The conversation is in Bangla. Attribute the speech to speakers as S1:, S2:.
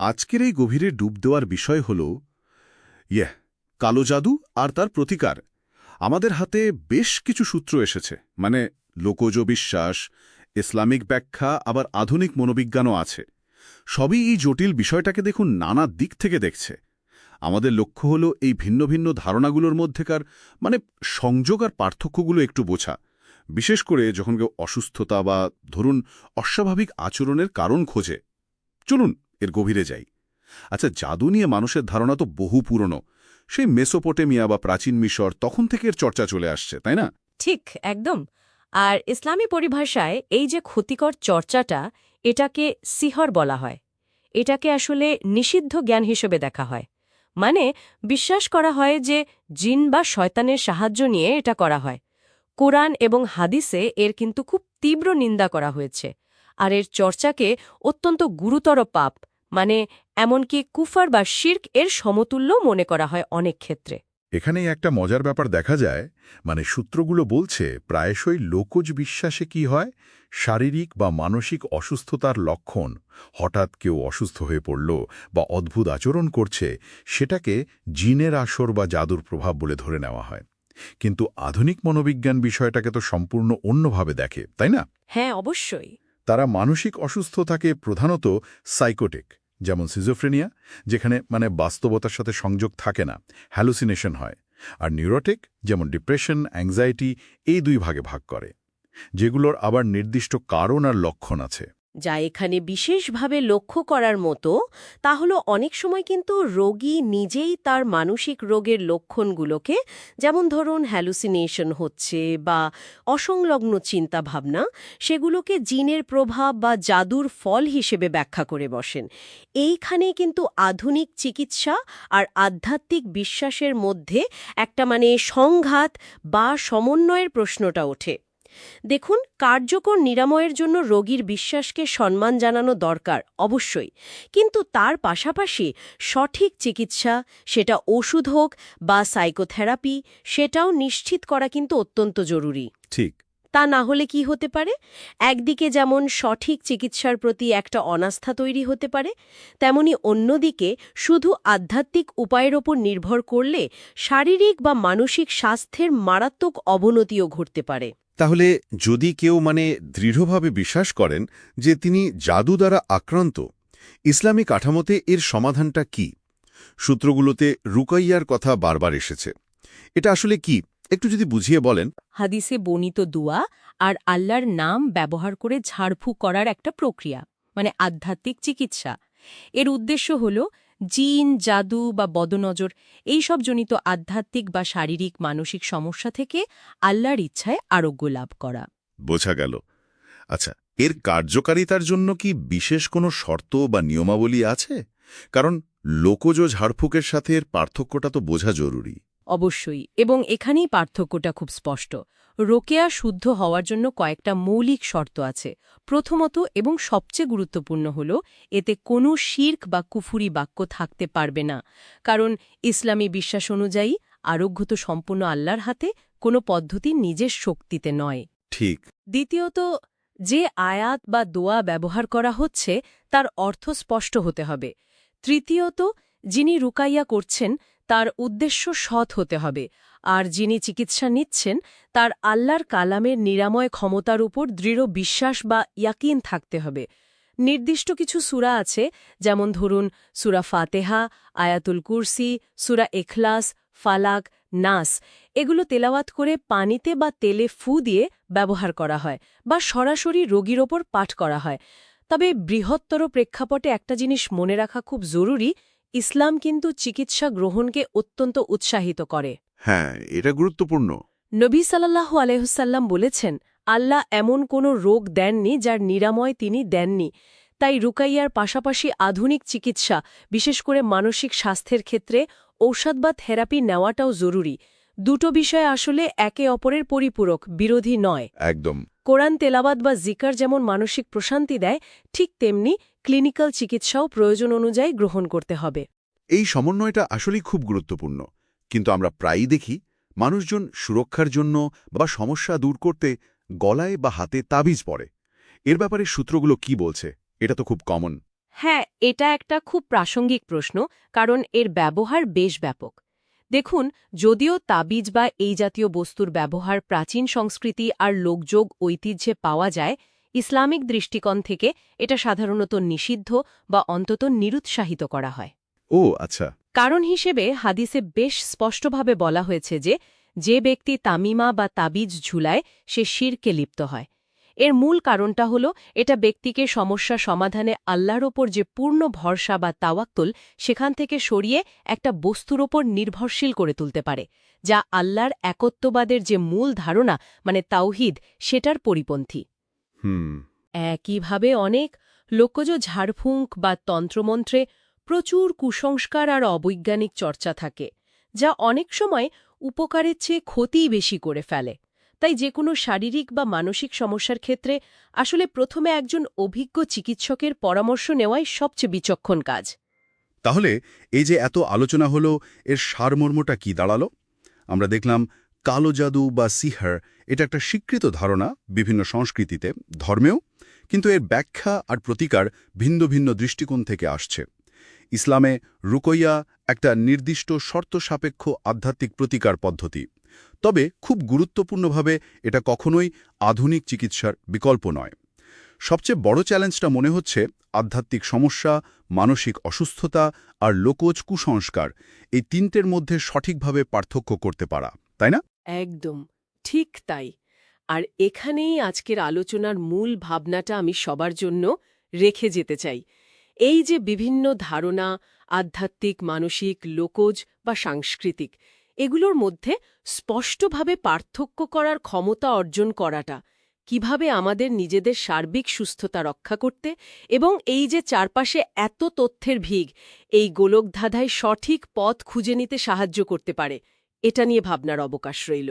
S1: আজকের এই গভীরে ডুব দেওয়ার বিষয় হল ইয়ে কালো জাদু আর তার প্রতিকার। আমাদের হাতে বেশ কিছু সূত্র এসেছে মানে লোকজ বিশ্বাস, ইসলামিক ব্যাখ্যা, আবার আধুনিক মনোবিজ্ঞানও আছে। সবই এই জটিল বিষয়টাকে দেখুন নানা দিক থেকে দেখছে। আমাদের লক্ষ্য হল এই ভিন্ন ভিন্ন ধারণাগুলোর মধ্যেকার মানে সংযোগ আর পার্থক্যগুলো একটু বোঝা। বিশেষ করে যখন কেউ অসুস্থতা বা ধরুন অস্বাভাবিক আচরণের কারণ খোঁজে। চলুন এর গভীরে যাই। আচ্ছা জাদু নিয়ে মানুষের ধারণা তো বহু পুরনো। সেই মেসোপোটেমিয়া বা প্রাচীন মিশর তখন থেকে এর চর্চা চলে আসছে, তাই না?
S2: ঠিক, একদম। আর ইসলামী পরিভাষায় এই যে ক্ষতিকর চর্চাটা, এটাকে সিহর বলা হয়। এটাকে আসলে নিষিদ্ধ জ্ঞান হিসেবে দেখা হয়। মানে বিশ্বাস করা হয় যে জিন বা শয়তানের সাহায্য নিয়ে এটা করা হয়। কোরআন এবং হাদিসে এর কিন্তু খুব তীব্র নিন্দা করা হয়েছে। আর এর চর্চাকে অত্যন্ত গুরুতর পাপ মানে এমনকি কুফার বা শির্ক এর সমতুল্য মনে করা হয় অনেক ক্ষেত্রে।
S3: এখানেই একটা মজার ব্যাপার দেখা যায় মানে সূত্রগুলো বলছে প্রায়শই লোকজ বিশ্বাসে কি হয়? শারীরিক বা মানসিক অসুস্থতার লক্ষণ হঠাৎ কেউ অসুস্থ হয়ে পড়ল বা অদ্ভুত আচরণ করছে সেটাকে জিনের আসর বা জাদুর প্রভাব বলে ধরে নেওয়া হয়। কিন্তু আধুনিক মনোবিজ্ঞান বিষয়টাকে তো সম্পূর্ণ অন্যভাবে দেখে তাই না?
S2: হ্যাঁ অবশ্যই।
S3: তারা মানসিক অসুস্থ থাকে প্রধানত সাইকোটিক, যেমন সিজোফ্রেনিয়া, যেখানে মানে বাস্তবতার সাথে সংযোগ থাকে না, হ্যালুসিনেশন হয়, আর নিউরোটিক, যেমন ডিপ্রেশন, অ্যাংজাইটি, এই দুই ভাগে ভাগ করে, যেগুলোর আবার নির্দিষ্ট কারণ আর লক্ষণ আছে।
S2: যা এখানে বিশেষভাবে লক্ষ্য করার মতো, তা হলো অনেক সময় কিন্তু রোগী নিজেই তার মানসিক রোগের লক্ষণগুলোকে, যেমন ধরুন হ্যালুসিনেশন হচ্ছে বা অসংলগ্ন চিন্তাভাবনা, সেগুলোকে জিনের প্রভাব বা জাদুর ফল হিসেবে ব্যাখ্যা করে বসেন। এইখানে কিন্তু আধুনিক চিকিৎসা আর আধ্যাত্মিক বিশ্বাসের মধ্যে একটা মানে সংঘাত বা সমন্বয়ের প্রশ্নটা ওঠে। দেখুন কার্যকর নিরাময়ের জন্য রোগীর বিশ্বাসকে সম্মান জানানো দরকার অবশ্যই। কিন্তু তার পাশাপাশি সঠিক চিকিৎসা সেটা ওষুধ হোক বা সাইকোথেরাপি সেটাও নিশ্চিত করা কিন্তু অত্যন্ত জরুরি।
S1: ঠিক।
S2: তা না হলে কি হতে পারে? একদিকে যেমন সঠিক চিকিৎসার প্রতি একটা অনাস্থা তৈরি হতে পারে তেমনি অন্যদিকে শুধু আধ্যাত্মিক উপায়ের ওপর নির্ভর করলে শারীরিক বা মানসিক স্বাস্থ্যের মারাত্মক অবনতিও ঘটতে পারে।
S1: তাহলে যদি কেউ মানে দৃঢ়ভাবে বিশ্বাস করেন যে তিনি জাদু দ্বারা আক্রান্ত, ইসলামী কাঠামোতে এর সমাধানটা কি? সূত্রগুলোতে রুকাইয়ার কথা বারবার এসেছে। এটা আসলে কি? একটু যদি বুঝিয়ে বলেন।
S2: হাদিসে বর্ণিত দুয়া আর আল্লাহর নাম ব্যবহার করে ঝাড়ফু করার একটা প্রক্রিয়া মানে আধ্যাত্মিক চিকিৎসা। এর উদ্দেশ্য হল জিন, জাদু বা বদনজর এইসব জনিত আধ্যাত্মিক বা শারীরিক মানসিক সমস্যা থেকে আল্লাহর ইচ্ছায় আরোগ্য লাভ করা।
S1: বোঝা গেল। আচ্ছা এর কার্যকারিতার জন্য কি বিশেষ কোনো শর্ত বা নিয়মাবলী আছে? কারণ লোকজ ঝাড়ফুঁকের সাথে এর পার্থক্যটা তো বোঝা জরুরি।
S2: অবশ্যই এবং এখানেই পার্থক্যটা খুব স্পষ্ট। রোকেয়া শুদ্ধ হওয়ার জন্য কয়েকটা মৌলিক শর্ত আছে। প্রথমত এবং সবচেয়ে গুরুত্বপূর্ণ হল এতে কোনো শির্ক বা কুফুরি বাক্য থাকতে পারবে না। কারণ ইসলামী বিশ্বাস অনুযায়ী আরোগ্য তো সম্পূর্ণ আল্লাহর হাতে কোনো পদ্ধতি নিজের শক্তিতে নয়।
S1: ঠিক।
S2: দ্বিতীয়ত যে আয়াত বা দোয়া ব্যবহার করা হচ্ছে তার অর্থ স্পষ্ট হতে হবে। তৃতীয়ত যিনি রুকাইয়া করছেন তার উদ্দেশ্য সৎ হতে হবে, আর যিনি চিকিৎসা নিচ্ছেন, তার আল্লাহর কালামের নিরাময় ক্ষমতার উপর দৃঢ় বিশ্বাস বা ইয়াকিন থাকতে হবে। নির্দিষ্ট কিছু সুরা আছে, যেমন ধরুন, সুরা ফাতেহা, আয়াতুল কুরসি, সুরা এখলাস ফালাক, নাস। এগুলো তেলাওয়াত করে পানিতে বা তেলে ফু দিয়ে ব্যবহার করা হয় বা সরাসরি রোগীর ওপর পাঠ করা হয়। তবে বৃহত্তর প্রেক্ষাপটে একটা জিনিস মনে রাখা খুব জরুরি ইসলাম কিন্তু চিকিৎসা গ্রহণকে অত্যন্ত উৎসাহিত করে।
S1: হ্যাঁ এটা গুরুত্বপূর্ণ।
S2: নবী সাল্লাহ আলহ্লাম বলেছেন আল্লাহ এমন কোনো রোগ দেননি যার নিরাময় তিনি দেননি। তাই রুকাইয়ার পাশাপাশি আধুনিক চিকিৎসা বিশেষ করে মানসিক স্বাস্থ্যের ক্ষেত্রে ঔষধ বা থেরাপি নেওয়াটাও জরুরি। দুটো বিষয় আসলে একে অপরের পরিপূরক বিরোধী নয়।
S1: একদম।
S2: কোরআন তেলাবাদ বা জিকার যেমন মানসিক প্রশান্তি দেয় ঠিক তেমনি ক্লিনিক্যাল চিকিৎসাও প্রয়োজন অনুযায়ী গ্রহণ করতে হবে।
S1: এই সমন্বয়টা আসলেই খুব গুরুত্বপূর্ণ। কিন্তু আমরা প্রায়ই দেখি মানুষজন সুরক্ষার জন্য বা সমস্যা দূর করতে গলায় বা হাতে তাবিজ পড়ে এর ব্যাপারে সূত্রগুলো কি বলছে এটা তো খুব কমন
S4: হ্যাঁ এটা একটা খুব প্রাসঙ্গিক প্রশ্ন কারণ এর ব্যবহার বেশ ব্যাপক। দেখুন যদিও তাবিজ বা এই জাতীয় বস্তুর ব্যবহার প্রাচীন সংস্কৃতি আর লোকযোগ ঐতিহ্যে পাওয়া যায় ইসলামিক দৃষ্টিকোণ থেকে এটা সাধারণত নিষিদ্ধ বা অন্তত নিরুৎসাহিত করা হয়।
S1: ও আচ্ছা।
S4: কারণ হিসেবে হাদিসে বেশ স্পষ্টভাবে বলা হয়েছে যে যে ব্যক্তি তামিমা বা তাবিজ ঝুলায় সে শিরকে লিপ্ত হয়। এর মূল কারণটা হল এটা ব্যক্তিকে সমস্যা সমাধানে আল্লাহর ওপর যে পূর্ণ ভরসা বা তাওয়াক্তুল সেখান থেকে সরিয়ে একটা বস্তুর ওপর নির্ভরশীল করে তুলতে পারে যা আল্লাহর একত্ববাদের যে মূল ধারণা মানে তাওহিদ সেটার পরিপন্থী।
S1: হুম।
S2: একইভাবে অনেক লোকজ ঝাড়ফুঁক বা তন্ত্রমন্ত্রে প্রচুর কুসংস্কার আর অবৈজ্ঞানিক চর্চা থাকে যা অনেক সময় উপকারের চেয়ে ক্ষতিই বেশি করে ফেলে। তাই যে কোনো শারীরিক বা মানসিক সমস্যার ক্ষেত্রে আসলে প্রথমে একজন অভিজ্ঞ চিকিৎসকের পরামর্শ নেওয়াই সবচেয়ে বিচক্ষণ কাজ।
S1: তাহলে এই যে এত আলোচনা হলো, এর সারমর্মটা কি দাঁড়াল? আমরা দেখলাম কালো জাদু বা সিহার, এটা একটা স্বীকৃত ধারণা বিভিন্ন সংস্কৃতিতে, ধর্মেও, কিন্তু এর ব্যাখ্যা আর প্রতিকার ভিন্ন ভিন্ন দৃষ্টিকোণ থেকে আসছে। ইসলামে রুকইয়া একটা নির্দিষ্ট শর্ত সাপেক্ষ আধ্যাত্মিক প্রতিকার পদ্ধতি। তবে খুব গুরুত্বপূর্ণভাবে এটা কখনোই আধুনিক চিকিৎসার বিকল্প নয়। সবচেয়ে বড় চ্যালেঞ্জটা মনে হচ্ছে আধ্যাত্মিক সমস্যা, মানসিক অসুস্থতা আর লোকজ কুসংস্কার এই তিনটের মধ্যে সঠিকভাবে পার্থক্য করতে পারা, তাই না?
S2: একদম, ঠিক তাই। আর এখানেই আজকের আলোচনার মূল ভাবনাটা আমি সবার জন্য রেখে যেতে চাই। এই যে বিভিন্ন ধারণা, আধ্যাত্মিক, মানসিক, লোকজ বা সাংস্কৃতিক এগুলোর মধ্যে স্পষ্টভাবে পার্থক্য করার ক্ষমতা অর্জন করাটা, কীভাবে আমাদের নিজেদের সার্বিক সুস্থতা রক্ষা করতে এবং এই যে চারপাশে এত তথ্যের ভিগ, এই গোলকধাধায় সঠিক পথ খুঁজে নিতে সাহায্য করতে পারে, এটা নিয়ে ভাবনার অবকাশ রইল।